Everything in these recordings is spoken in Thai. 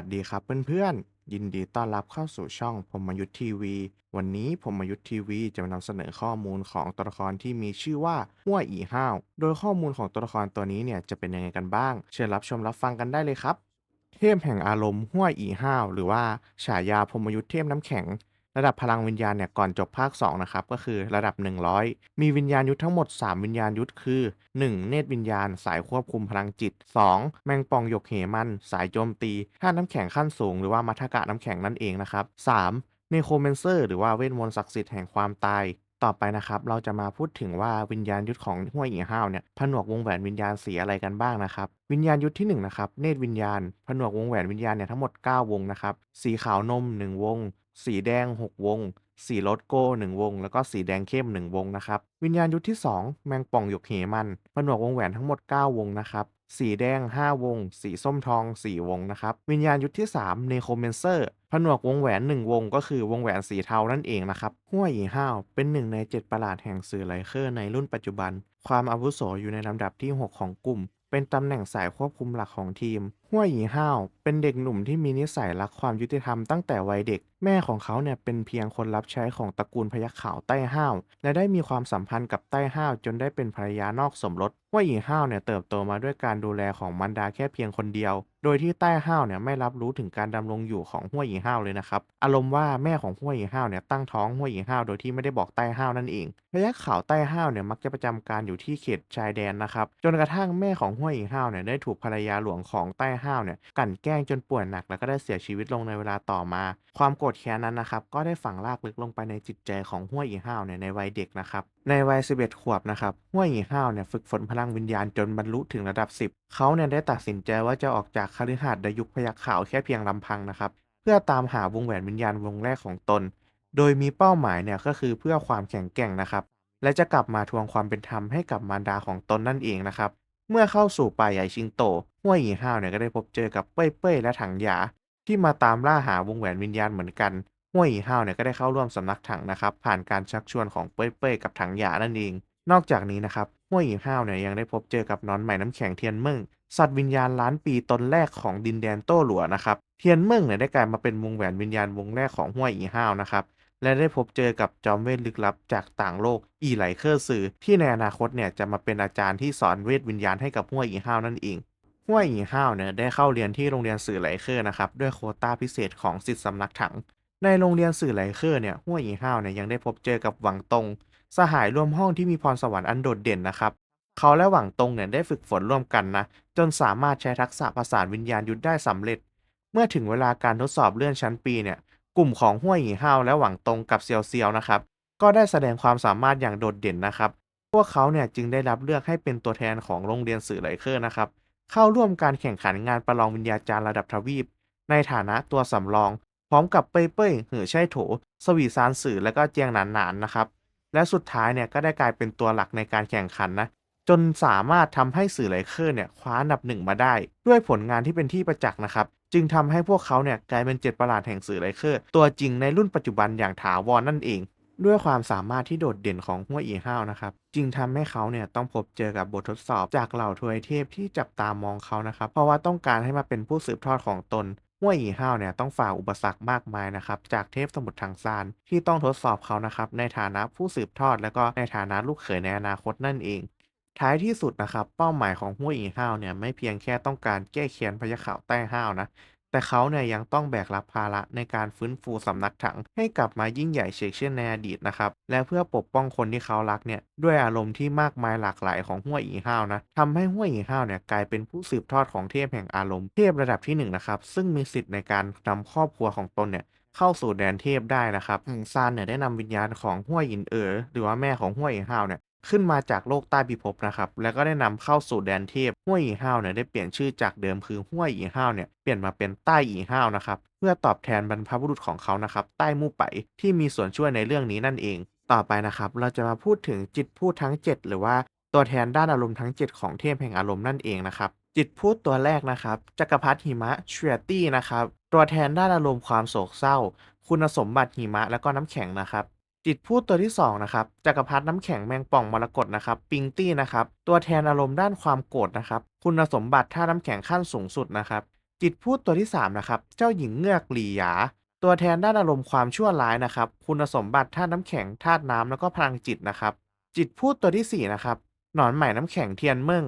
วัสดีครับเพื่อนๆ ยินดีต้อนรับเข้าสู่ช่องพมยุทธทีวี วันนี้พมยุทธทีวีจะมานำเสนอข้อมูลของตัวละครที่มีชื่อว่าห้วยอีห้าว โดยข้อมูลของตัวละครตัวนี้เนี่ยจะเป็นยังไงกันบ้าง เชิญรับชมรับฟังกันได้เลยครับ เทพแห่งอารมณ์ห้วยอีห้าว หรือว่าฉายาพมยุทธเทพน้ำแข็ง ระดับพลังวิญญาณเนี่ยก่อนจบภาค2นะครับก็คือระดับ 100 มีวิญญาณยุทธทั้งหมด 3 วิญญาณยุทธคือ 1. เนตรวิญญาณ สายควบคุมพลังจิต 2. แมงป่องหยกเหมัน สายโจมตีธาตุน้ำแข็งขั้นสูงหรือว่ามัทกะน้ำแข็งนั่นเองนะครับ 3. เนโครเมนเซอร์หรือว่าเวทมนต์ศักดิ์สิทธิ์แห่งความตายต่อไปนะครับเราจะมาพูดถึงว่าวิญญาณยุทธของห้วยอีห้าวเนี่ยผนวกวงแหวนวิญญาณสีอะไรกันบ้างนะครับวิญญาณยุทธที่1นะครับเนตรวิญญาณผนวกวงแหวนวิญญาณเนี่ยทั้งหมด 9 วงนะครับสีขาวนม 1 วง สีแดง 6 วง สีรถโก้1วง แล้วก็สีแดงเข้ม 1 วงนะครับ วิญญาณยุทธที่ 2 แมงป่องหยกเหมันผนวกวงแหวนทั้งหมด 9 วงนะครับ สีแดง 5 วง สีส้มทอง 4 วงนะครับ วิญญาณยุทธที่ 3 เนโครเมนเซอร์ผนวกวงแหวน 1 วง ก็คือวงแหวนสีเทานั่นเองนะครับห้วยอีห้าวเป็นหนึ่งใน 7 ประหลาดแห่งสื่อไลเคอร์ในรุ่นปัจจุบัน ความอาวุโสอยู่ในลำดับที่ 6 ของกลุ่ม เป็นตำแหน่งสายควบคุมหลักของทีม ห้วยหยีห้าวเป็นเด็กหนุ่มที่มีนิสัยรักความยุติธรรมตั้งแต่วัยเด็ก แม่ของเขาเนี่ยเป็นเพียงคนรับใช้ของตระกูลพยัคฆ์ขาวใต้ห้าว และได้มีความสัมพันธ์กับใต้ห้าวจนได้เป็นภรรยานอกสมรสห้วยหยีห้าวเนี่ยเติบโตมาด้วยการดูแลของมารดาแค่เพียงคนเดียว โดยที่ใต้ห้าวเนี่ยไม่รับรู้ถึงการดำรงอยู่ของห้วยหยีห้าวเลยนะครับ อารมณ์ว่าแม่ของห้วยหยีห้าวเนี่ยตั้งท้องห้วยหยีห้าวโดยที่ไม่ได้บอกใต้ห้าวนั่นเอง พยัคฆ์ขาวใต้ห้าวเนี่ยมักจะประจำการอยู่ที่เขตชายแดนนะครับ จนกระทั่งแม่ของห้วยหยีห้าวเนี่ยได้ถูกภรรยาหลวงของใต้ห้าวเนี่ยกั่นแกล้งจนป่วยหนักแล้วก็ได้เสียชีวิตลงในเวลาต่อมา ความโกรธแค้นนั้นนะครับก็ได้ฝังรากลึกลงไปในจิตใจของห้วยหยีห้าวเนี่ยในวัยเด็กนะครับในวัย 11 ขวบนะครับห้วยหยีห้าวเนี่ยฝึกฝนพลังวิญญาณจนบรรลุถึงระดับ 10 เขาเนี่ยได้ตัดสินใจว่าจะออกจากคฤหาสน์ในยุคพยัคฆ์ขาวแค่เพียงลำพังนะครับเพื่อตามหาวงแหวนวิญญาณวงแรกของตน โดยมีเป้าหมายเนี่ยก็คือเพื่อความแข็งแกร่งนะครับและจะกลับมาทวงความเป็นธรรมให้กับมารดาของตนนั่นเองนะครับ เมื่อเข้าสู่ป่าใหญ่ชิงโตห้วยหยีห้าวเนี่ยก็ได้พบเจอกับเป้ยเป้ยและถังหยา ที่มาตามล่าหาวงแหวนวิญญาณเหมือนกันห้วยหยีห้าวเนี่ยก็ได้เข้าร่วมสำนักถังนะครับ ผ่านการชักชวนของเป้ยเป้ยกับถังหยานั่นเอง นอกจากนี้นะครับห้วยหยีห้าวเนี่ยยังได้พบเจอกับนอนใหม่น้ำแข็งเทียนเมิ่งสัตว์วิญญาณล้านปีตนแรกของดินแดนโต้หลัวนะครับเทียนเมิ่งเนี่ยได้กลายมาเป็นวงแหวนวิญญาณวงแรกของห้วยอีห้าวนะครับ และได้พบเจอกับจอมเวทลึกลับจากต่างโลกอีไหลเคอร์ซือที่ในอนาคตเนี่ยจะมาเป็นอาจารย์ที่สอนเวทวิญญาณให้กับห้วยอีห้าวนั่นเองห้วยอีห้าวเนี่ยได้เข้าเรียนที่โรงเรียนสื่อไหลเคอร์นะครับด้วยโคต้าพิเศษของสิทธิสำนักถัง ในโรงเรียนสื่อไหลเคอร์เนี่ยห้วยอีห้าวเนี่ยยังได้พบเจอกับหวังตงสหายร่วมห้องที่มีพรสวรรค์อันโดดเด่นนะครับเขาและหวังตงเนี่ยได้ฝึกฝนร่วมกันนะจนสามารถใช้ทักษะประสานวิญญาณยุทธได้สำเร็จ เมื่อถึงเวลาการทดสอบเลื่อนชั้นปีเนี่ย กลุ่มของห้วยหยีห้าวและหวังตงกับเซียวเซียวนะครับ ก็ได้แสดงความสามารถอย่างโดดเด่นนะครับ พวกเขาเนี่ยจึงได้รับเลือกให้เป็นตัวแทนของโรงเรียนสื่อไหลเคอร์นะครับ เข้าร่วมการแข่งขันงานประลองวิญญาจารย์ระดับทวีป ในฐานะตัวสำรอง พร้อมกับเป้ยเป้ยหือใช่โถ สวีซานสื่อและก็เจียงหนานหนานนะครับ และสุดท้ายเนี่ยก็ได้กลายเป็นตัวหลักในการแข่งขันนะ จนสามารถทำให้สื่อไลเคอร์เนี่ยคว้าอันดับหนึ่งมาได้ ด้วยผลงานที่เป็นที่ประจักษ์นะครับ จึงทำให้พวกเขาเนี่ยกลายเป็นเจ็ดประหลาดแห่งสื่อไลเคอร์ ตัวจริงในรุ่นปัจจุบันอย่างถาวรนั่นเอง ด้วยความสามารถที่โดดเด่นของห้วอีห้าวนะครับจึงทำให้เขาเนี่ยต้องพบเจอกับบททดสอบจากเหล่าทวยเทพที่จับตามองเขานะครับเพราะว่าต้องการให้มาเป็นผู้สืบทอดของตนห้วยอีห้าวเนี่ยต้องฝ่าอุปสรรคมากมายนะครับจากเทพสมุทรทางซานที่ต้องทดสอบเขานะครับในฐานะผู้สืบทอดและก็ในฐานะลูกเขยในอนาคตนั่นเอง ท้ายที่สุดนะครับ เป้าหมายของห้วยอีห้าวเนี่ยไม่เพียงแค่ต้องการแก้แค้นพญาขาวใต้ห้าวนะแต่เขาเนี่ยยังต้องแบกรับภาระในการฟื้นฟูสำนักถัง ให้กลับมายิ่งใหญ่เชกเช่นในอดีตนะครับ และเพื่อปกป้องคนที่เขารักเนี่ยด้วยอารมณ์ที่มากมายหลากหลายของห้วยอีห้าวนะทำให้ห้วยอีห้าวเนี่ยกลายเป็นผู้สืบทอดของเทพแห่งอารมณ์เทพระดับที่หนึ่งนะครับซึ่งมีสิทธิ์ในการนำครอบครัวของตนเนี่ยเข้าสู่แดนเทพได้นะครับหงซานเนี่ยได้นำวิญญาณของห้วยหินเอ๋อหรือว่าแม่ของห้วยอีห้าวเนี่ย ขึ้นมาจากโลกใต้พิภพนะครับ แล้วก็ได้นำเข้าสู่แดนเทพห้วยอีห้าวเนี่ยได้เปลี่ยนชื่อจากเดิมคือห้วยอีห้าวเนี่ยเปลี่ยนมาเป็นใต้อีห้าวนะครับเพื่อตอบแทนบรรพบุรุษของเขานะครับใต้มู่ไปที่มีส่วนช่วยในเรื่องนี้นั่นเอง ต่อไปนะครับเราจะมาพูดถึงจิตพูดทั้ง 7 หรือว่าตัวแทนด้านอารมณ์ทั้ง 7 ของเทพแห่งอารมณ์นั่นเองนะครับจิตพูดตัวแรกนะครับจักรพรรดิหิมะเชียตี้นะครับตัวแทนด้านอารมณ์ความโศกเศร้า คุณสมบัติหิมะแล้วก็น้ำแข็งนะครับ จิตพูดตัวที่สองนะครับจักรพรรดิน้ำแข็งแมงป่องมรกตนะครับปิงตี้นะครับตัวแทนอารมณ์ด้านความโกรธนะครับคุณสมบัติท่าน้ำแข็งขั้นสูงสุดนะครับจิตพูดตัวที่3นะครับเจ้าหญิงเงือกหลีหยา ตัวแทนด้านอารมณ์ความชั่วร้ายนะครับคุณสมบัติธาตุน้ำแข็งธาตุน้ำแล้วก็พลังจิตนะครับจิตพูดตัวที่สี่นะครับหนอนไหม่น้ำแข็งเทียนเมิ่ง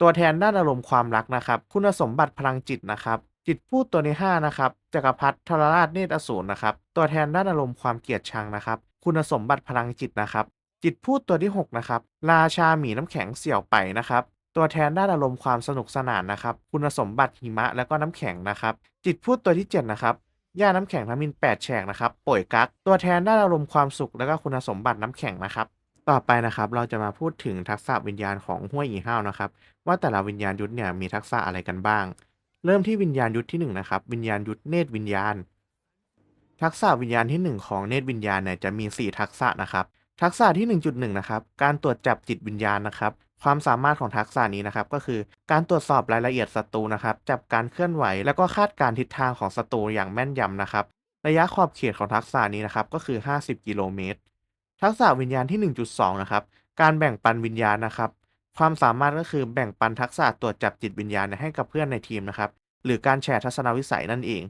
ตัวแทนด้านอารมณ์ความรักนะครับคุณสมบัติพลังจิตนะครับจิตพูดตัวที่ห้านะครับจักรพรรดิทรราชเนตรอสูรนะครับตัวแทนด้านอารมณ์ความเกลียดชังนะครับ คุณสมบัติพลังจิตนะครับ จิตพูดตัวที่หกนะครับ ราชาหมีน้ำแข็งเสี่ยวไปนะครับ ตัวแทนด้านอารมณ์ความสนุกสนานนะครับ คุณสมบัติหิมะแล้วก็น้ำแข็งนะครับ จิตพูดตัวที่เจ็ดนะครับย่าน้ำแข็งทมินแปดแฉกนะครับป่วยกักตัวแทนด้านอารมณ์ความสุขแล้วก็คุณสมบัติน้ำแข็งนะครับ ต่อไปนะครับ เราจะมาพูดถึงทักษะวิญญาณของห้วยอีห้าวนะครับ ว่าแต่ละวิญญาณยุทธเนี่ยมีทักษะอะไรกันบ้าง เริ่มที่วิญญาณยุทธที่หนึ่งนะครับ วิญญาณยุทธเนตรวิญญาณ ทักษะวิญญาณที่หนึ่งของเนตรวิญญาณเนี่ยจะมีสี่ทักษะนะครับ ทักษะที่ 1.1 นะครับ การตรวจจับจิตวิญญาณนะครับ ความสามารถของทักษะนี้นะครับ ก็คือการตรวจสอบรายละเอียดศัตรูนะครับ จับการเคลื่อนไหว แล้วก็คาดการณ์ทิศทางของศัตรูอย่างแม่นยำนะครับ ระยะขอบเขตของทักษะนี้นะครับ ก็คือ 50 กิโลเมตร ทักษะวิญญาณที่ 1.2 นะครับ การแบ่งปันวิญญาณนะครับ ความสามารถก็คือแบ่งปันทักษะตรวจจับจิตวิญญาณให้กับเพื่อนในทีมนะครับ หรือการแชร์ทัศนวิสัยนั่นเอง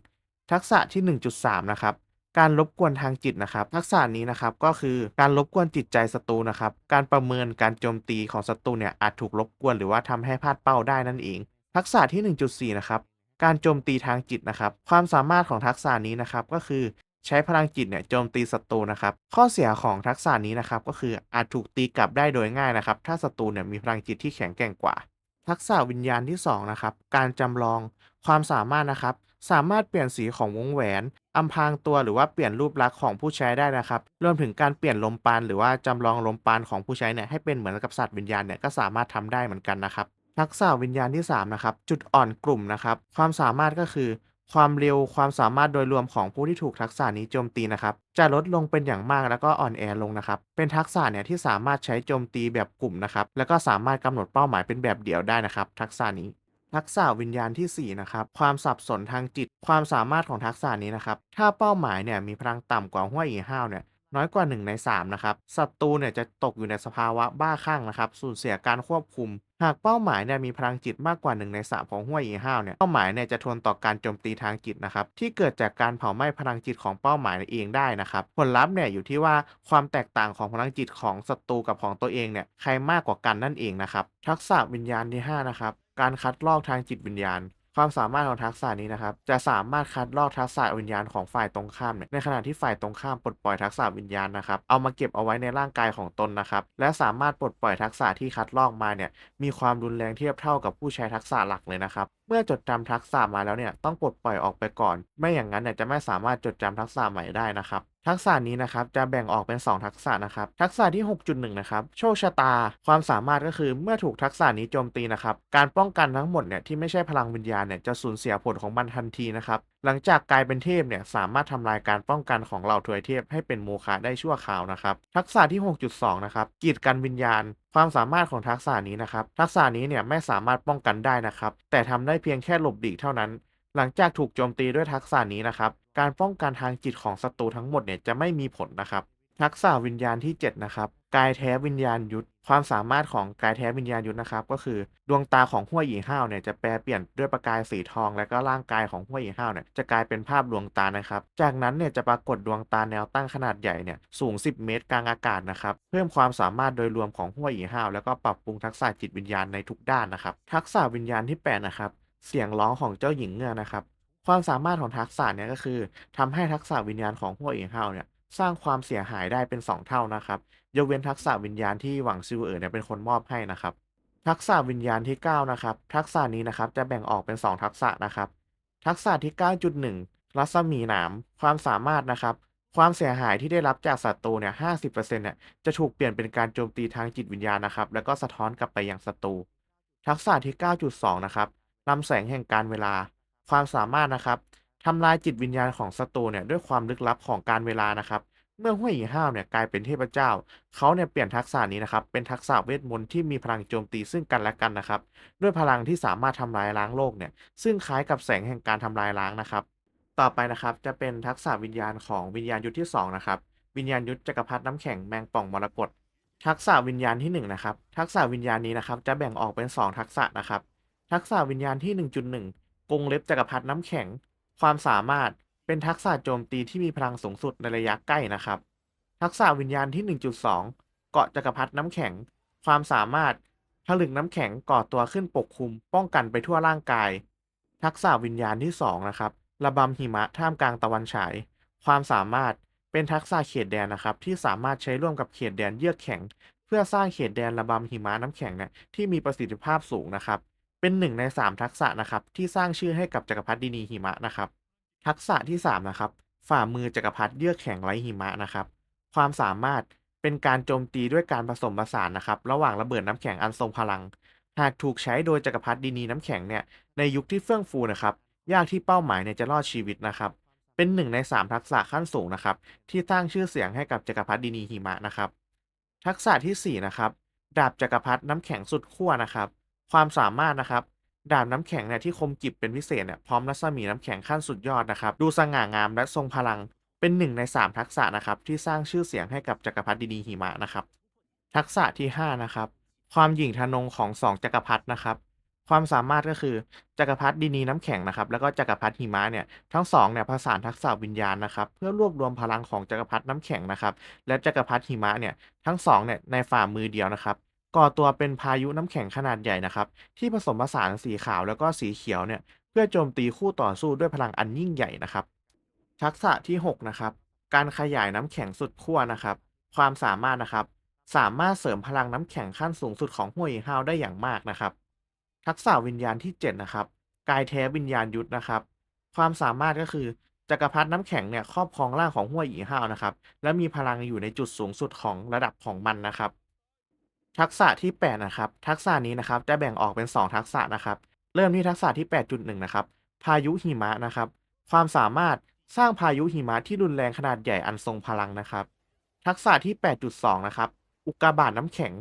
ทักษะที่ 1.3 นะครับการรบกวนทางจิตนะครับ ทักษะนี้นะครับก็คือการรบกวนจิตใจศัตรูนะครับ การประเมินการโจมตีของศัตรูเนี่ยอาจถูกรบกวนหรือว่าทำให้พลาดเป้าได้นั่นเอง ทักษะที่ 1.4 นะครับ การโจมตีทางจิตนะครับ ความสามารถของทักษะนี้นะครับก็คือใช้พลังจิตเนี่ยโจมตีศัตรูนะครับ ข้อเสียของทักษะนี้นะครับก็คืออาจถูกตีกลับได้โดยง่ายนะครับ ถ้าศัตรูเนี่ยมีพลังจิตที่แข็งแกร่งกว่า ทักษะวิญญาณที่สองนะครับ การจำลองความสามารถนะครับ สามารถเปลี่ยนสีของวงแหวนอำพรางตัวหรือว่าเปลี่ยนรูปลักษณ์ของผู้ใช้ได้นะครับรวมถึงการเปลี่ยนลมปานหรือว่าจำลองลมปานของผู้ใช้เนี่ยให้เป็นเหมือนกับสัตว์วิญญาณเนี่ยก็สามารถทำได้เหมือนกันนะครับทักษะวิญญาณที่สามนะครับจุดอ่อนกลุ่มนะครับความสามารถก็คือ ความเร็วความสามารถโดยรวมของผู้ที่ถูกทักษะนี้โจมตีนะครับจะลดลงเป็นอย่างมากแล้วก็อ่อนแอลงนะครับเป็นทักษะเนี่ยที่สามารถใช้โจมตีแบบกลุ่มนะครับแล้วก็สามารถกำหนดเป้าหมายเป็นแบบเดี่ยวได้นะครับทักษะนี้ ทักษะวิญญาณที่ 4 นะครับ ความสับสนทางจิต ความสามารถของทักษะนี้นะครับ ถ้าเป้าหมายเนี่ยมีพลังต่ำกว่าห้วยอีห้าวเนี่ยน้อยกว่า 1 ใน 3 นะครับ ศัตรูเนี่ยจะตกอยู่ในสภาวะบ้าคลั่งนะครับ สูญเสียการควบคุม หากเป้าหมายเนี่ยมีพลังจิตมากกว่า1ใน3ของห้วยอีห้าวเนี่ยเป้าหมายเนี่ยจะทนต่อการโจมตีทางจิตนะครับที่เกิดจากการเผาไหม้พลังจิตของเป้าหมายเองได้นะครับผลลัพธ์เนี่ยอยู่ที่ว่าความแตกต่างของพลังจิตของศัตรูกับของตัวเองเนี่ยใครมากกว่ากันนั่นเองนะครับทักษะวิญญาณที่ห้านะครับการคัดลอกทางจิตวิญญาณ ความสามารถของทักษะนี้นะครับจะสามารถคัดลอกทักษะวิญญาณของฝ่ายตรงข้ามเนี่ยในขณะที่ฝ่ายตรงข้ามปลดปล่อยทักษะวิญญาณนะครับเอามาเก็บเอาไว้ในร่างกายของตนนะครับและสามารถปลดปล่อยทักษะที่คัดลอกมาเนี่ยมีความรุนแรงเทียบเท่ากับผู้ใช้ทักษะหลักเลยนะครับเมื่อจดจำทักษะมาแล้วเนี่ยต้องปลดปล่อยออกไปก่อน ไม่อย่างนั้นเนี่ยจะไม่สามารถจดจำทักษะใหม่ได้นะครับ ทักษะนี้นะครับจะแบ่งออกเป็น 2 ทักษะนะครับ ทักษะที่ 6.1 นะครับโชคชะตา ความสามารถก็คือเมื่อถูกทักษะนี้โจมตีนะครับ การป้องกันทั้งหมดเนี่ยที่ไม่ใช่พลังวิญญาณเนี่ยจะสูญเสียผลของมันทันทีนะครับ หลังจากกลายเป็นเทพเนี่ยสามารถทำลายการป้องกันของเหล่าทวยเทพให้เป็นโมฆะได้ชั่วคราวนะครับ ทักษะที่ 6.2 นะครับกีดกันวิญญาณ ความสามารถของทักษะนี้นะครับ ทักษะนี้เนี่ยไม่สามารถป้องกันได้นะครับ แต่ทำได้เพียงแค่หลบหลีกเท่านั้น หลังจากถูกโจมตีด้วยทักษะนี้นะครับ การป้องกันทางจิตของศัตรูทั้งหมดเนี่ยจะไม่มีผลนะครับ ทักษะวิญญาณที่ 7 นะครับ กายแท้วิญญาณยุทธ ความสามารถของกายแท้วิญญาณยุทธนะครับ ก็คือดวงตาของห้วยหยีห้าวเนี่ยจะแปลเปลี่ยนด้วยประกายสีทอง และก็ร่างกายของห้วยหยีห้าวเนี่ยจะกลายเป็นภาพดวงตานะครับ จากนั้นเนี่ยจะปรากฏดวงตาแนวตั้งขนาดใหญ่เนี่ยสูง 10 เมตรกลางอากาศนะครับ เพิ่มความสามารถโดยรวมของห้วยหยีห้าวแล้วก็ปรับปรุงทักษะจิตวิญญาณในทุกด้านนะครับ ทักษะวิญญาณที่8นะครับ เสียงร้องของเจ้าหญิงเงือกนะครับ ความสามารถของทักษะเนี่ยก็คือทำให้ทักษะวิญญาณของห้วยอีเฮาเนี่ยสร้างความเสียหายได้เป็น 2 เท่านะครับยกเว้นทักษะวิญญาณที่หวังซิวเอ๋อเนี่ยเป็นคนมอบให้นะครับ ทักษะวิญญาณที่ 9 นะครับ ทักษะนี้นะครับจะแบ่งออกเป็น 2 ทักษะนะครับ ทักษะที่ 9.1 รัศมีหนาม ความสามารถนะครับ ความเสียหายที่ได้รับจากศัตรูเนี่ย50%เนี่ยจะถูกเปลี่ยนเป็นการโจมตีทางจิตวิญญาณนะครับ แล้วก็สะท้อนกลับไปยังศัตรู ทักษะที่ 9.2 นะครับ ลำแสงแห่งการเวลา ความสามารถนะครับทำลายจิตวิญญาณของศัตรูเนี่ยด้วยความลึกลับของการเวลานะครับ เมื่อห้วยหยีห้าวเนี่ยกลายเป็นเทพเจ้า เขาเนี่ยเปลี่ยนทักษะนี้นะครับ เป็นทักษะเวทมนต์ที่มีพลังโจมตีซึ่งกันและกันนะครับ ด้วยพลังที่สามารถทำลายล้างโลกเนี่ย ซึ่งคล้ายกับแสงแห่งการทำลายล้างนะครับ ต่อไปนะครับจะเป็นทักษะวิญญาณของวิญญาณยุทธที่สองนะครับ วิญญาณยุทธจักรพรรดิน้ำแข็งแมงป่องมรกตทักษะวิญญาณที่หนึ่งนะครับ ทักษะวิญญาณนี้นะครับจะแบ่งออกเป็นสองทักษะนะครับ ทักษะวิญญาณที่ 1.1กงเล็บจักรพรรดิน้ำแข็ง ความสามารถเป็นทักษะโจมตีที่มีพลังสูงสุดในระยะใกล้นะครับ ทักษะวิญญาณที่ 1.2 เกาะจักรพรรดิน้ำแข็ง ความสามารถผลึกน้ำแข็งก่อตัวขึ้นปกคลุม ป้องกันไปทั่วร่างกาย ทักษะวิญญาณที่ 2 นะครับ ระบำหิมะท่ามกลางตะวันฉาย ความสามารถเป็นทักษะเขตแดนนะครับ ที่สามารถใช้ร่วมกับเขตแดนเยือกแข็ง เพื่อสร้างเขตแดนระบำหิมะน้ำแข็งเนี่ยที่มีประสิทธิภาพสูงนะครับ เป็นหนึ่งใน 3 ทักษะนะครับที่สร้างชื่อให้กับจักรพรรดินีหิมะนะครับ ทักษะที่3นะครับฝ่ามือจักรพรรดิเยือกแข็งไร้หิมะนะครับ ความสามารถเป็นการโจมตีด้วยการผสมผสานนะครับ ระหว่างระเบิดน้ำแข็งอันทรงพลัง หากถูกใช้โดยจักรพรรดินีน้ำแข็งเนี่ยในยุคที่เฟื่องฟูนะครับยากที่เป้าหมายเนี่ยจะรอดชีวิตนะครับ เป็นหนึ่งใน 3 ทักษะขั้นสูงนะครับ ที่สร้างชื่อเสียงให้กับจักรพรรดินีหิมะนะครับ ทักษะทีสี่4นะครับดาบจักรพรรดิน้ำแข็งสุดขั้วนะครับ ความสามารถนะครับดาบน้ำแข็งเนี่ยที่คมกริบเป็นพิเศษเนี่ยพร้อมรัศมีน้ำแข็งขั้นสุดยอดนะครับ ดูสง่างามและทรงพลังเป็นหนึ่งใน 3 ทักษะนะครับที่สร้างชื่อเสียงให้กับจักรพรรดินีหิมะนะครับทักษะที่ 5 นะครับ ความหยิ่งทะนงของ 2 จักรพรรดินะครับ ความสามารถก็คือจักรพรรดินีน้ำแข็งนะครับ แล้วก็จักรพรรดิหิมะเนี่ยทั้งสองเนี่ยผสานทักษะวิญญาณนะครับ เพื่อรวบรวมพลังของจักรพรรดิน้ำแข็งนะครับ และจักรพรรดิหิมะเนี่ยทั้งสองเนี่ยในฝ่ามือเดียวนะครับ ก่อตัวเป็นพายุน้ำแข็งขนาดใหญ่นะครับ ที่ผสมผสานสีขาวแล้วก็สีเขียวเนี่ย เพื่อโจมตีคู่ต่อสู้ด้วยพลังอันยิ่งใหญ่นะครับ ทักษะที่ 6 นะครับ การขยายน้ำแข็งสุดขั้วนะครับ ความสามารถนะครับ สามารถเสริมพลังน้ำแข็งขั้นสูงสุดของห้วยอีฮาวได้อย่างมากนะครับ ทักษะวิญญาณที่ 7 นะครับ กายแท้วิญญาณยุทธนะครับ ความสามารถก็คือจักรพรรดิน้ำแข็งเนี่ยครอบครองร่างของห้วยอีฮาวนะครับ และมีพลังอยู่ในจุดสูงสุดของระดับของมันนะครับ ทักษะที่ 8 นะครับ ทักษะนี้นะครับจะแบ่งออกเป็น 2 ทักษะนะครับ เริ่มที่ทักษะที่ 8.1 นะครับ พายุหิมะนะครับ ความสามารถสร้างพายุหิมะที่รุนแรงขนาดใหญ่อันทรงพลังนะครับ ทักษะที่ 8.2 นะครับ อุกกาบาตน้ำแข็ง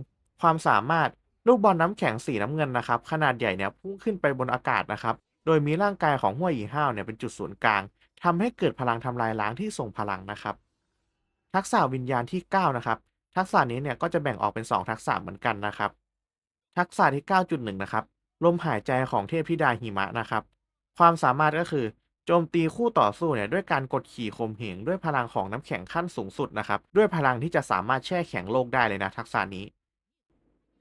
ความสามารถลูกบอลน้ำแข็งสีน้ำเงินนะครับ ขนาดใหญ่เนี่ยพุ่งขึ้นไปบนอากาศนะครับ โดยมีร่างกายของห้วยอีห้าวเนี่ยเป็นจุดศูนย์กลางทำให้เกิดพลังทำลายล้างที่ทรงพลังนะครับ ทักษะวิญญาณที่ 9 นะครับ ทักษะนี้เนี่ยก็จะแบ่งออกเป็น 2 ทักษะเหมือนกันนะครับ ทักษะที่ 9.1 นะครับ ลมหายใจของเทพธิดาหิมะนะครับ ความสามารถก็คือโจมตีคู่ต่อสู้เนี่ยด้วยการกดขี่ข่มเหงด้วยพลังของน้ำแข็งขั้นสูงสุดนะครับ ด้วยพลังที่จะสามารถแช่แข็งโลกได้เลยนะ ทักษะนี้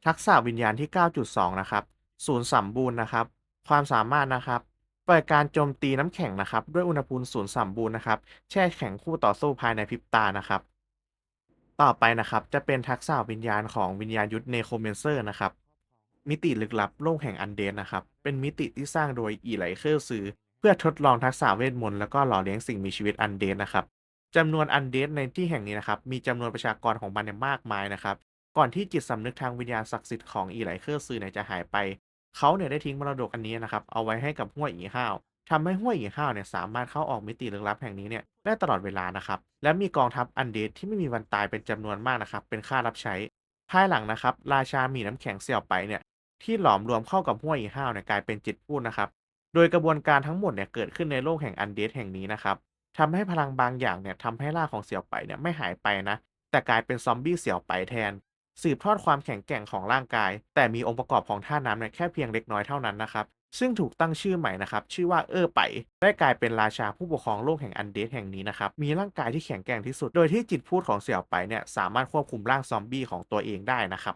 ทักษะวิญญาณที่ 9.2 นะครับ ศูนย์สัมบูรณ์นะครับ ความสามารถนะครับเปิดการโจมตีน้ำแข็งนะครับ ด้วยอุณหภูมิศูนย์สัมบูรณ์นะครับ แช่แข็งคู่ต่อสู้ภายในพริบตานะครับ ต่อไปนะครับจะเป็นทักษะวิญญาณของวิญญาณยุทธเนโครเมนเซอร์นะครับมิติลึกลับโลกแห่งอันเดนนะครับ เป็นมิติที่สร้างโดยอีไลเคอร์ซือ เพื่อทดลองทักษะเวทมนต์แล้วก็หล่อเลี้ยงสิ่งมีชีวิตอันเดนนะครับจำนวนอันเดนในที่แห่งนี้นะครับ มีจำนวนประชากรของมันเนี่ยมากมายนะครับ ก่อนที่จิตสำนึกทางวิญญาณศักดิ์สิทธิ์ของอีไลเคอร์ซือเนี่ยจะหายไป เขาเนี่ยได้ทิ้งมรดกอันนี้นะครับ เอาไว้ให้กับห้วยอีห้าว ทำให้ห้วยอีห้าวเนี่ยสามารถเข้าออกมิติลึกลับแห่งนี้เนี่ยได้ตลอดเวลานะครับ และมีกองทัพอันเดดที่ไม่มีวันตายเป็นจำนวนมากนะครับ เป็นค่ารับใช้ ภายหลังนะครับ ราชามีน้ำแข็งเสี่ยวไปเนี่ยที่หลอมรวมเข้ากับห้วยอีห้าวเนี่ยกลายเป็นจิตพูดนะครับ โดยกระบวนการทั้งหมดเนี่ยเกิดขึ้นในโลกแห่งอันเดดแห่งนี้นะครับทำให้พลังบางอย่างเนี่ยทำให้ร่างของเสี่ยวไปเนี่ยไม่หายไปนะ แต่กลายเป็นซอมบี้เสี่ยวไปแทน สืบทอดความแข็งแกร่งของร่างกาย แต่มีองค์ประกอบของท่าน้ำเนี่ยแค่เพียงเล็กน้อยเท่านั้นนะครับ ซึ่งถูกตั้งชื่อใหม่นะครับ ชื่อว่าเออไป ได้กลายเป็นราชาผู้ปกครองโลกแห่งอันเดดแห่งนี้นะครับ มีร่างกายที่แข็งแกร่งที่สุด โดยที่จิตพูดของเสี่ยวไปเนี่ยสามารถควบคุมร่างซอมบี้ของตัวเองได้นะครับ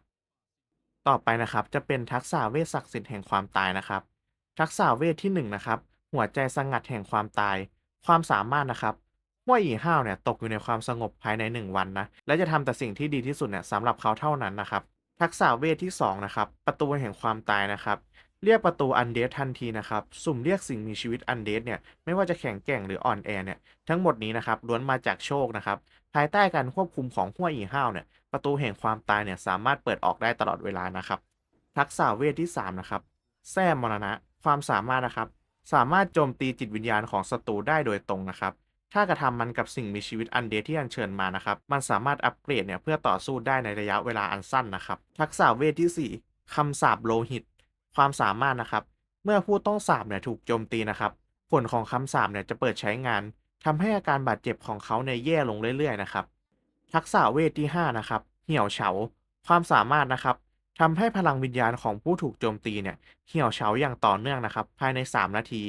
ต่อไปนะครับจะเป็นทักษะเวทศักดิ์สิทธิ์แห่งความตายนะครับ ทักษะเวทที่หนึ่งนะครับ หัวใจสงัดแห่งความตาย ความสามารถนะครับห้วยอีห้าวเนี่ยตกอยู่ในความสงบภายใน 1 วันนะ และจะทำแต่สิ่งที่ดีที่สุดเนี่ยสำหรับเขาเท่านั้นนะครับ ทักษะเวทที่2นะครับ ประตูแห่งความตายนะครับ เรียกประตูอันเดสทันทีนะครับ สุ่มเรียกสิ่งมีชีวิตอันเดสเนี่ย ไม่ว่าจะแข็งแกร่งหรืออ่อนแอเนี่ย ทั้งหมดนี้นะครับล้วนมาจากโชคนะครับ ภายใต้การควบคุมของห้วยอีห้าวเนี่ย ประตูแห่งความตายเนี่ยสามารถเปิดออกได้ตลอดเวลานะครับ ทักษะเวทที่ 3 นะครับ แท้มรณะ ความสามารถนะครับ สามารถโจมตีจิตวิญญาณของศัตรูได้โดยตรงนะครับ ถ้ากระทำมันกับสิ่งมีชีวิตอันเดที่อัญเชิญมานะครับ มันสามารถอัปเกรดเนี่ยเพื่อต่อสู้ได้ในระยะเวลาอันสั้นนะครับ ทักษะเวทที่ 4คำสาปโลหิต ความสามารถนะครับ เมื่อผู้ต้องสาปเนี่ยถูกโจมตีนะครับ ผลของคำสาปเนี่ยจะเปิดใช้งานทำให้อาการบาดเจ็บของเขาเนี่ยแย่ลงเรื่อยๆนะครับ ทักษะเวทที่ 5 นะครับ เหี่ยวเฉา ความสามารถนะครับทำให้พลังวิญญาณของผู้ถูกโจมตีเนี่ยเหี่ยวเฉาอย่างต่อเนื่องนะครับ ภายใน 3 นาที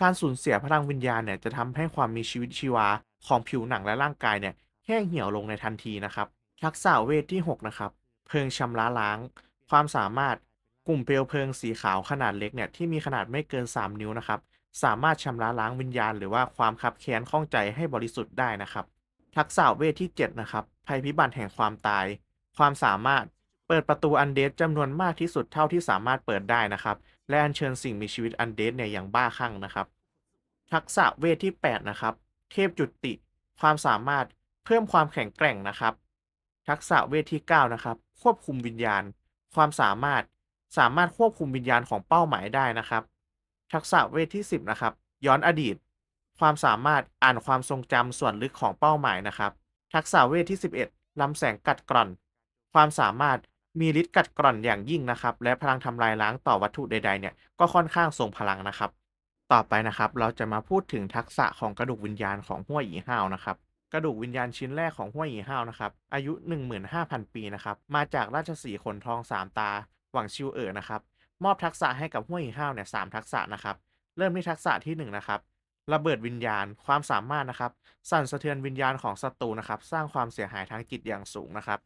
การสูญเสียพลังวิญญาณเนี่ยจะทำให้ความมีชีวิตชีวาของผิวหนังและร่างกายเนี่ยแห้งเหี่ยวลงในทันทีนะครับ ทักษะเวทที่ 6 นะครับ เพลิงชำระล้าง ความสามารถ กลุ่มเปลวเพลิงสีขาวขนาดเล็กเนี่ยที่มีขนาดไม่เกิน 3 นิ้วนะครับ สามารถชำระล้างวิญญาณ หรือว่าความคับแค้นข้องใจให้บริสุทธิ์ได้นะครับ ทักษะเวทที่ 7 นะครับ ภัยพิบัติแห่งความตาย ความสามารถเปิดประตูอันเดดจำนวนมากที่สุดเท่าที่สามารถเปิดได้นะครับ และอัญเชิญสิ่งมีชีวิตอันเดดเนี่ยอย่างบ้าคลั่งนะครับ ทักษะเวทที่ 8 นะครับ เทพจุติ ความสามารถเพิ่มความแข็งแกร่งนะครับ ทักษะเวทที่ 9 นะครับ ควบคุมวิญญาณ ความสามารถ สามารถควบคุมวิญญาณของเป้าหมายได้นะครับ ทักษะเวทที่ 10 นะครับ ย้อนอดีต ความสามารถอ่านความทรงจำส่วนลึกของเป้าหมายนะครับ ทักษะเวทที่ 11ลำแสงกัดกร่อน ความสามารถมีฤทธิ์กัดกร่อนอย่างยิ่งนะครับ และพลังทำลายล้างต่อวัตถุใดๆเนี่ยก็ค่อนข้างทรงพลังนะครับ ต่อไปนะครับ เราจะมาพูดถึงทักษะของกระดูกวิญญาณของห้วยอีห้าวนะครับกระดูกวิญญาณชิ้นแรกของห้วยอีห้าวนะครับ อายุ 15,000 ปีนะครับ มาจากราชสีขนทองสามตา หวังชิวเอ๋อนะครับ มอบทักษะให้กับห้วยอีห้าวเนี่ยสามทักษะนะครับ เริ่มที่ทักษะที่หนึ่งนะครับ ระเบิดวิญญาณ ความสามารถนะครับ สั่นสะเทือนวิญญาณของศัตรูนะครับ สร้างความเสียหายทางจิตอย่างสูงนะครับ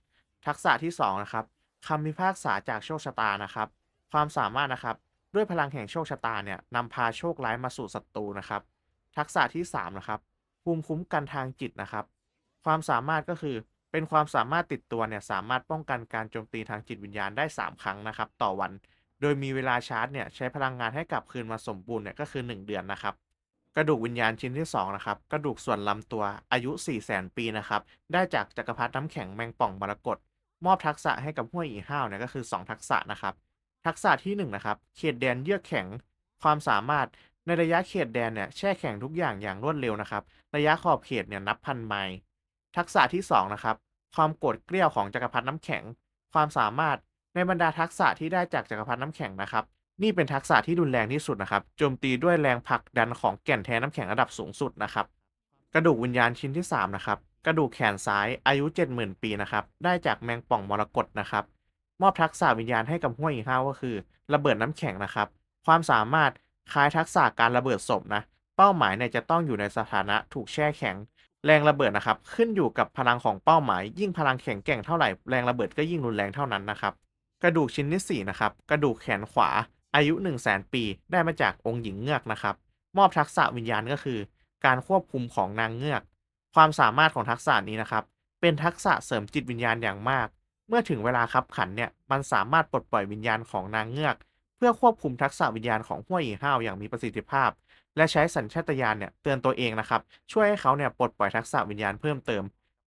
ทักษะที่สองนะครับคำพิพากษาจากโชคชะตานะครับ ความสามารถนะครับ ด้วยพลังแห่งโชคชะตาเนี่ยนำพาโชคร้ายมาสู่ศัตรูนะครับ ทักษะที่สามนะครับ ภูมิคุ้มกันทางจิตนะครับ ความสามารถก็คือ เป็นความสามารถติดตัวเนี่ยสามารถป้องกันการโจมตีทางจิตวิญญาณได้ 3 ครั้งนะครับต่อวัน โดยมีเวลาชาร์จเนี่ยใช้พลังงานให้กลับคืนมาสมบูรณ์เนี่ยก็คือ 1 เดือนนะครับกระดูกวิญญาณชิ้นที่2นะครับกระดูกส่วนลำตัวอายุ 4 0 0 0 0 0ปีนะครับได้จากจักรพรรดิน้ำแข็งแมงป่องมรกตมอบทักษะให้กับห้วยอีห้าวเนี่ยก็คือ 2 ทักษะนะครับทักษะที่1นะครับเขตแดนเยือกแข็ง ความสามารถในระยะเขตแดนเนี่ยแช่แข็งทุกอย่างอย่างรวดเร็วนะครับ ระยะขอบเขตเนี่ยนับพันไมล์ทักษะที่2นะครับ ความโกรธเกรี้ยวของจักรพรรดิน้ำแข็ง ความสามารถในบรรดาทักษะที่ได้จากจักรพรรดิน้ำแข็งนะครับ นี่เป็นทักษะที่รุนแรงที่สุดนะครับ โจมตีด้วยแรงผลักดันของแก่นแท้น้ำแข็งระดับสูงสุดนะครับ กระดูกวิญญาณชิ้นที่3นะครับกระดูกแขนซ้ายอายุ 70,000 ปีนะครับ ได้จากแมงป่องมรกตนะครับ มอบทักษะวิญญาณให้กับห้วยอีห้าก็คือ ระเบิดน้ำแข็งนะครับ ความสามารถคล้ายทักษะการระเบิดศพนะ เป้าหมายเนี่ยจะต้องอยู่ในสถานะถูกแช่แข็ง แรงระเบิดนะครับ ขึ้นอยู่กับพลังของเป้าหมาย ยิ่งพลังแข็งแกร่งเท่าไหร่แรงระเบิดก็ยิ่งรุนแรงเท่านั้นนะครับ กระดูกชิ้นที่4นะครับกระดูกแขนขวา อายุ 1 0 0 0 0แปี ได้มาจากองค์หญิงเงือกนะครับ มอบทักษะวิญญาณก็คือ การควบคุมของนางเงือก ความสามารถของทักษะนี้นะครับ เป็นทักษะเสริมจิตวิญญาณอย่างมาก เมื่อถึงเวลาคับขันเนี่ยมันสามารถปลดปล่อยวิญญาณของนางเงือก เพื่อควบคุมทักษะวิญญาณของห้วยอีห้าวอย่างมีประสิทธิภาพ และใช้สัญชาตญาณเนี่ยเตือนตัวเองนะครับ ช่วยให้เขาเนี่ยปลดปล่อยทักษะวิญญาณเพิ่มเติม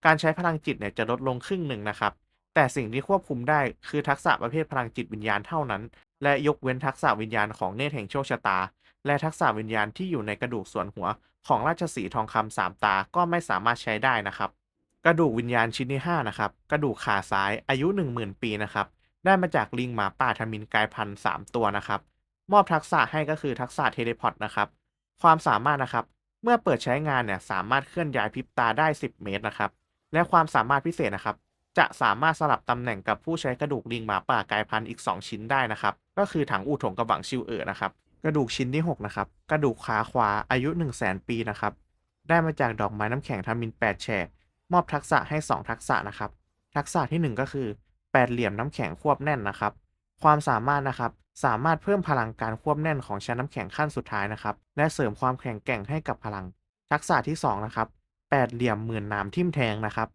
การใช้พลังจิตเนี่ยจะลดลงครึ่งหนึ่งนะครับ แต่สิ่งที่ควบคุมได้คือทักษะประเภทพลังจิตวิญญาณเท่านั้น และยกเว้นทักษะวิญญาณของเนตรแห่งโชคชะตา และทักษะวิญญาณที่อยู่ในกระดูกส่วนหัว ของราชสีทองคำสามตาก็ไม่สามารถใช้ได้นะครับ กระดูกวิญญาณชิ้นที่5นะครับกระดูกขาซ้ายอายุ 10,000 ปีนะครับได้มาจากลิงหมาป่าทมินกายพันธุ์3ตัวนะครับมอบทักษะให้ก็คือทักษะเทเลพอร์ตนะครับ ความสามารถนะครับ เมื่อเปิดใช้งานเนี่ยสามารถเคลื่อนย้ายพริบตาได้ 10 เมตรนะครับ และความสามารถพิเศษนะครับ จะสามารถสลับตำแหน่งกับผู้ใช้กระดูกลิงหมาป่ากายพันธุ์อีก 2 ชิ้นได้นะครับ ก็คือถังอู่ถงกับหวังชิวเอ๋อนะครับ กระดูกชิ้นที่ 6 นะครับ กระดูกขาขวาอายุ 1 0 0 0 0 0 ปีนะครับ ได้มาจากดอกไม้น้ำแข็งทามิน8แฉกมอบทักษะให้ 2 ทักษะนะครับ ทักษะที่ 1 ก็คือแปดเหลี่ยมน้ำแข็งควบแน่นนะครับ ความสามารถนะครับ สามารถเพิ่มพลังการควบแน่นของชั้นน้ำแข็งขั้นสุดท้ายนะครับ และเสริมความแข็งแกร่งให้กับพลัง ทักษะที่2นะครับแปดเหลี่ยมหมื่นหนามทิ่มแทงนะครับ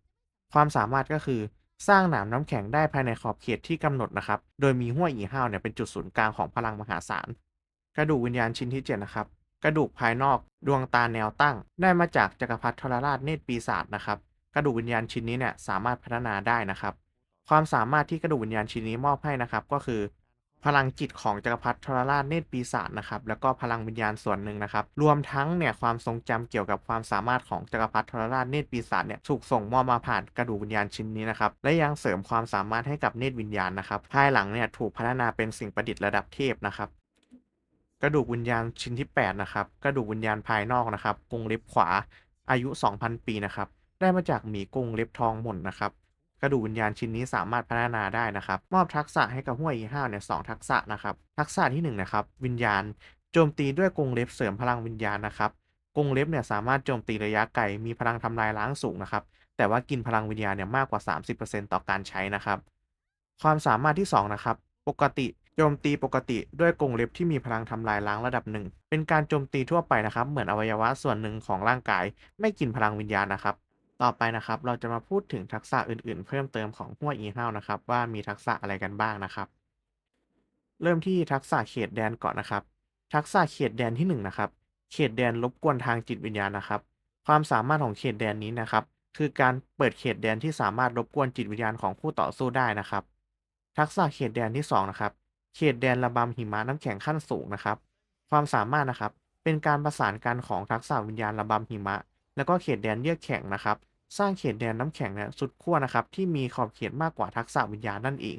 ความสามารถก็คือสร้างหนามน้ำแข็งได้ภายในขอบเขตที่กำหนดนะครับ โดยมีห้วยอีห้าวเนี่ยเป็นจุดศูนย์กลางของพลังมหาศาล กระดูกวิญญาณชิ้นที่7นะครับ กระดูกภายนอกดวงตาแนวตั้ง ได้มาจากจักรพรรดิทรราชเนตรปีศาจนะครับ กระดูกวิญญาณชิ้นนี้เนี่ยสามารถพัฒนาได้นะครับ ความสามารถที่กระดูกวิญญาณชิ้นนี้มอบให้นะครับ ก็คือ พลังจิตของจักรพรรดิทรราชเนตรปีศาจนะครับแล้วก็พลังวิญญาณส่วนหนึ่งนะครับรวมทั้งเนี่ยความทรงจำเกี่ยวกับความสามารถของจักรพรรดิทรราชเนตรปีศาจเนี่ยถูกส่งมอบมาผ่านกระดูกวิญญาณชิ้นนี้นะครับและยังเสริมความสามารถให้กับเนตรวิญญาณนะครับภายหลังเนี่ยถูกพัฒนาเป็นสิ่งประดิษฐ์ระดับเทพนะครับกระดูกวิญญาณชิ้นที่8นะครับกระดูกวิญญาณภายนอกนะครับกรงเล็บขวาอายุ 2,000 ปีนะครับได้มาจากหมีกรงเล็บทองหม่นนะครับ กระดูกวิญญาณชิ้นนี้สามารถพัฒนาได้นะครับ มอบทักษะให้กับห้วยอีห้าวเนี่ยสองทักษะนะครับ ทักษะที่1นนะครับ วิญญาณ โจมตีด้วยกรงเล็บเสริมพลังวิญญาณนะครับกรงเล็บเนี่ยสามารถโจมตีระยะไกลมีพลังทำลายล้างสูงนะครับ แต่ว่ากินพลังวิญญาณเนี่ยมากกว่า 30%ต่อการใช้นะครับ ความสามารถที่สองนะครับ ปกติโจมตีปกติด้วยกรงเล็บที่มีพลังทำลายล้างระดับหนึ่ง เป็นการโจมตีทั่วไปนะครับ เหมือนอวัยวะส่วนหนึ่งของร่างกาย ไม่กินพลังวิญญาณนะครับ ต่อไปนะครับเราจะมาพูดถึงทักษะอื่นๆ เพิ่มเติมของห้วอีเฮานะครับ ว่ามีทักษะอะไรกันบ้างนะครับ เริ่มที่ทักษะเขตแดนก่อนนะครับ ทักษะเขตแดนที่1นงนะครับเขตแดนรบกวนทางจิตวิญญาณนะครับ ความสามารถของเขตแดนนี้นะครับ คือการเปิดเขตแดนที่สามารถรบกวนจิตวิญญาณของผู้ต่อสู้ได้นะครับ ทักษะเขตแดนที่2นะครับเขตแดนระบำหิมะน้ำแข็งขั้นสูงนะครับ ความสามารถนะครับเป็นการประสานกันของทักษะวิญญาณระบำหิมะ แล้วก็เขตแดนเยือกแข็งนะครับ สร้างเขตแดนน้ำแข็งเนี่ยสุดขั้วนะครับ ที่มีขอบเขตมากกว่าทักษะวิญญาณนั่นเอง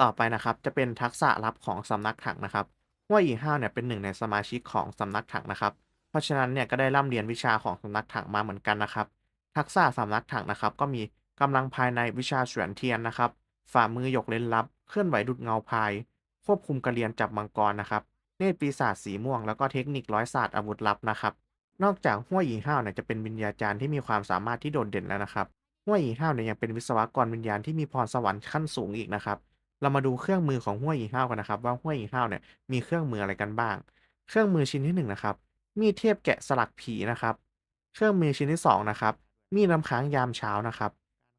ต่อไปนะครับจะเป็นทักษะลับของสำนักถังนะครับห้วยอีห้าวเนี่ยเป็นหนึ่งในสมาชิกของสำนักถังนะครับ เพราะฉะนั้นเนี่ยก็ได้ร่ำเรียนวิชาของสำนักถังมาเหมือนกันนะครับ ทักษะสำนักถังนะครับ ก็มีกำลังภายในวิชาเฉือนเทียนนะครับ ฝ่ามือยกเล่นลับ เคลื่อนไหวดุดเงาพาย ควบคุมกระเรียนจับมังกรนะครับเนตรปีศาจสีม่วงแล้วก็เทคนิคร้อยศาสตร์อาวุธลับนะครับ นอกจากห้วยหยีห้าวเนี่ยจะเป็นวิญญาจารย์ที่มีความสามารถที่โดดเด่นแล้วนะครับห้วยหยีห้าวเนี่ยยังเป็นวิศวกรวิญญาณที่มีพรสวรรค์ขั้นสูงอีกนะครับ เรามาดูเครื่องมือของห้วยหยีห้าวกันนะครับ ว่าห้วยหยีห้าวเนี่ยมีเครื่องมืออะไรกันบ้าง เครื่องมือชิ้นที่หนึ่งนะครับ มีดเทพแกะสลักผีนะครับ เครื่องมือชิ้นที่สองนะครับ มีดน้ำค้างยามเช้านะครับ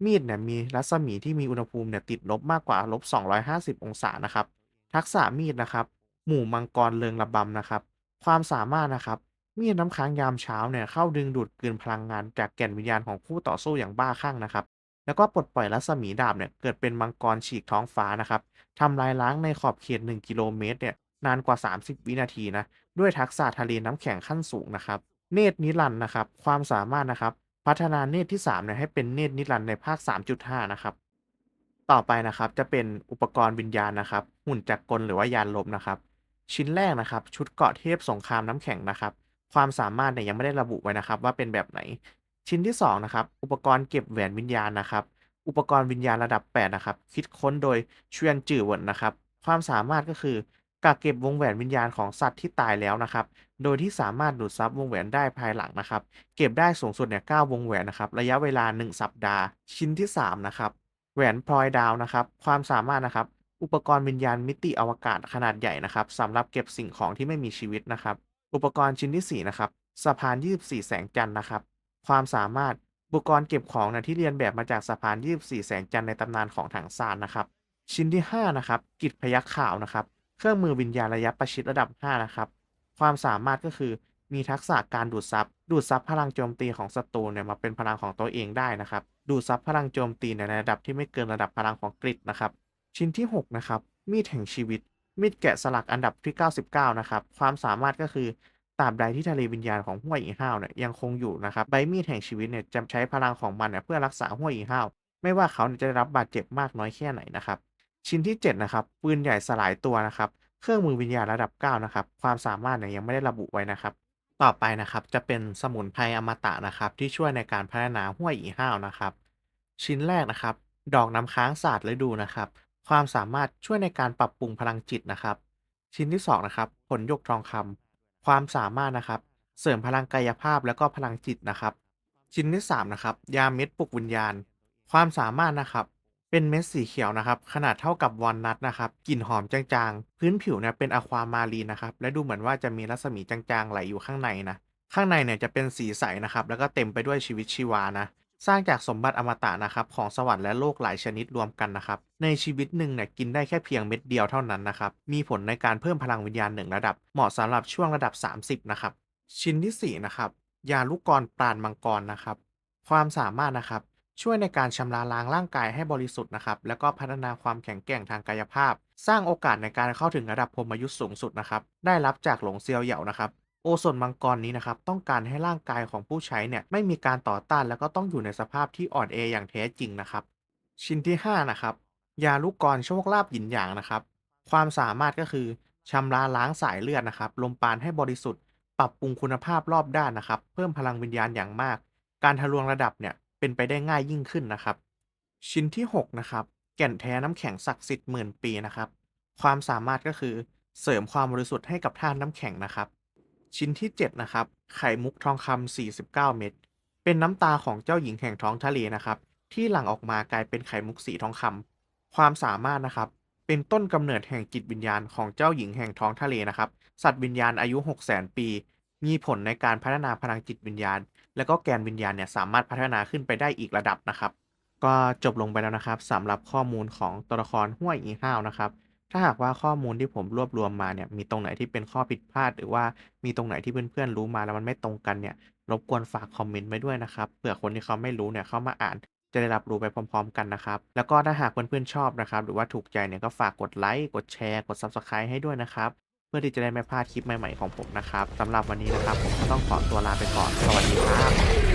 มีดเนี่ยมีรัศมีที่มีอุณหภูมิเนี่ยติดลบมากกว่าลบ250 องศานะครับ ทักษะมีดนะครับ หมู่มังกรเริงระบำนะครับ ความสามารถนะครับ มีดน้ำค้างยามเช้าเนี่ยเข้าดึงดูดกลืนพลังงานจากแก่นวิญญาณของผู้ต่อสู้อย่างบ้าคลั่งนะครับ แล้วก็ปลดปล่อยรัศมีดาบเนี่ยเกิดเป็นมังกรฉีกท้องฟ้านะครับทำลายล้างในขอบเขต 1 กิโลเมตรเนี่ยนานกว่า 30 วินาทีนะด้วยทักษะทะเลน้ำแข็งขั้นสูงนะครับ เนตรนิรันด์นะครับ ความสามารถนะครับ พัฒนาเนตรที่3เนี่ยให้เป็นเนตรนิรันด์ในภาค 3.5 นะครับ ต่อไปนะครับจะเป็นอุปกรณ์วิญญาณนะครับ หุ่นจักรกลหรือว่ายานลบนะครับ ชิ้นแรกนะครับ ชุดเกาะเทพสงครามน้ำแข็งนะครับ ความสามารถเนี่ยยังไม่ได้ระบุไว้นะครับ ว่าเป็นแบบไหน ชิ้นที่สองนะครับอุปกรณ์เก็บแหวนวิญญาณนะครับอุปกรณ์วิญญาณระดับ 8 นะครับ คิดค้นโดยเชียนจือเหวินนะครับ ความสามารถก็คือกักเก็บวงแหวนวิญญาณของสัตว์ที่ตายแล้วนะครับ โดยที่สามารถดูดซับวงแหวนได้ภายหลังนะครับ เก็บได้สูงสุดเนี่ย9วงแหวนนะครับ ระยะเวลา 1 สัปดาห์ ชิ้นที่ 3 นะครับ แหวนพลอยดาวนะครับ ความสามารถนะครับ อุปกรณ์วิญญาณมิติอวกาศขนาดใหญ่นะครับสำหรับเก็บสิ่งของที่ไม่มีชีวิตนะครับ อุปกรณ์ชิ้นที่ 4 นะครับ สะพาน 24 แสงจันทร์นะครับ ความสามารถอุปกรณ์เก็บของนะที่เรียนแบบมาจากสะพาน 24 แสงจันทร์ในตำนานของถังซานนะครับ ชิ้นที่ 5 นะครับ กิจพยัคฆ์ขาวนะครับ เครื่องมือวิญญาณระยะประชิดระดับ 5 นะครับ ความสามารถก็คือมีทักษะการดูดซับ ดูดซับพลังโจมตีของศัตรูเนี่ยมาเป็นพลังของตัวเองได้นะครับ ดูดซับพลังโจมตีในระดับที่ไม่เกินระดับพลังของกริดนะครับ ชิ้นที่ 6 นะครับ มีดแห่งชีวิต มีดแกะสลักอันดับที่ 99 นะครับ ความสามารถก็คือตราบใดที่ทะเลวิญญาณของห้วยอีห้าวเนี่ยยังคงอยู่นะครับ ใบมีดแห่งชีวิตเนี่ยจะใช้พลังของมันเนี่ยเพื่อรักษาห้วยอีห้าว ไม่ว่าเขาจะได้รับบาดเจ็บมากน้อยแค่ไหนนะครับ ชิ้นที่ 7 นะครับ ปืนใหญ่สลายตัวนะครับ เครื่องมือวิญญาณระดับ 9 นะครับ ความสามารถเนี่ยยังไม่ได้ระบุไว้นะครับ ต่อไปนะครับจะเป็นสมุนไพรอมตะนะครับ ที่ช่วยในการพัฒนาห้วยอีห้าวนะครับ ชิ้นแรกนะครับ ดอกน้ำค้างศาสตร์ฤดูนะครับ ความสามารถช่วยในการปรับปรุงพลังจิตนะครับ ชิ้นที่2นะครับผลยกทองคำความสามารถนะครับ เสริมพลังกายภาพแล้วก็พลังจิตนะครับ ชิ้นที่3นะครับยาเม็ดปลุกวิญญาณ ความสามารถนะครับ เป็นเม็ดสีเขียวนะครับ ขนาดเท่ากับวอลนัทนะครับกลิ่นหอมจางๆ พื้นผิวเนี่ยเป็นอะความารีนนะครับ และดูเหมือนว่าจะมีรัศมีจางๆไหลอยู่ข้างในนะข้างในเนี่ยจะเป็นสีใสนะครับ แล้วก็เต็มไปด้วยชีวิตชีวานะ สร้างจากสมบัติอมตะนะครับของสวรรค์และโลกหลายชนิดรวมกันนะครับ ในชีวิตหนึ่งเนี่ยกินได้แค่เพียงเม็ดเดียวเท่านั้นนะครับ มีผลในการเพิ่มพลังวิญญาณหนึ่งระดับ เหมาะสำหรับช่วงระดับ 30 นะครับ ชิ้นที่ 4 นะครับ ยาลูกกรปราณมังกรนะครับ ความสามารถนะครับ ช่วยในการชำระล้างร่างกายให้บริสุทธิ์นะครับ แล้วก็พัฒนาความแข็งแกร่งทางกายภาพ สร้างโอกาสในการเข้าถึงระดับพรมยุทธ์สูงสุดนะครับ ได้รับจากหลงเซียวเหย่านะครับ โอสถมังกรนี้นะครับต้องการให้ร่างกายของผู้ใช้เนี่ยไม่มีการต่อต้านแล้วก็ต้องอยู่ในสภาพที่อ่อนแออย่างแท้จริงนะครับ ชิ้นที่ 5 นะครับ ยาลูกกรโชคลาภหยินหยางนะครับ ความสามารถก็คือชำระล้างสายเลือดนะครับลมปราณให้บริสุทธิ์ ปรับปรุงคุณภาพรอบด้านนะครับ เพิ่มพลังวิญญาณอย่างมาก การทะลวงระดับเนี่ยเป็นไปได้ง่ายยิ่งขึ้นนะครับ ชิ้นที่ 6 นะครับ แก่นแท้น้ำแข็งศักดิ์สิทธิ์หมื่นปีนะครับ ความสามารถก็คือเสริมความบริสุทธิ์ให้กับธาตุน้ำแข็งนะครับ ชิ้นที่ 7 นะครับ ไข่มุกทองคำ49 เม็ด เป็นน้ำตาของเจ้าหญิงแห่งท้องทะเลนะครับ ที่หลั่งออกมากลายเป็นไข่มุกสีทองคำความสามารถนะครับ เป็นต้นกำเนิดแห่งจิตวิญญาณของเจ้าหญิงแห่งท้องทะเลนะครับ สัตว์วิญญาณอายุ 6 0 0 0 0 ปี มีผลในการพัฒนาพลังจิตวิญญาณ แล้วก็แกนวิญญาณเนี่ยสามารถพัฒนาขึ้นไปได้อีกระดับนะครับ ก็จบลงไปแล้วนะครับสำหรับข้อมูลของตัวละครห้วยอีห้าวนะครับ ถ้าหากว่าข้อมูลที่ผมรวบรวมมาเนี่ย มีตรงไหนที่เป็นข้อผิดพลาด หรือว่ามีตรงไหนที่เพื่อนๆรู้มาแล้วมันไม่ตรงกันเนี่ย รบกวนฝากคอมเมนต์ไว้ด้วยนะครับ เผื่อคนที่เขาไม่รู้เนี่ยเข้ามาอ่าน จะได้รับรู้ไปพร้อม ๆ กันนะครับ แล้วก็ถ้าหากเพื่อนๆชอบนะครับ หรือว่าถูกใจเนี่ยก็ฝากกดไลค์ กดแชร์ กด Subscribe ให้ด้วยนะครับ เพื่อที่จะได้ไม่พลาดคลิปใหม่ๆของผมนะครับสำหรับวันนี้นะครับ ผมก็ต้องขอตัวลาไปก่อน สวัสดีครับ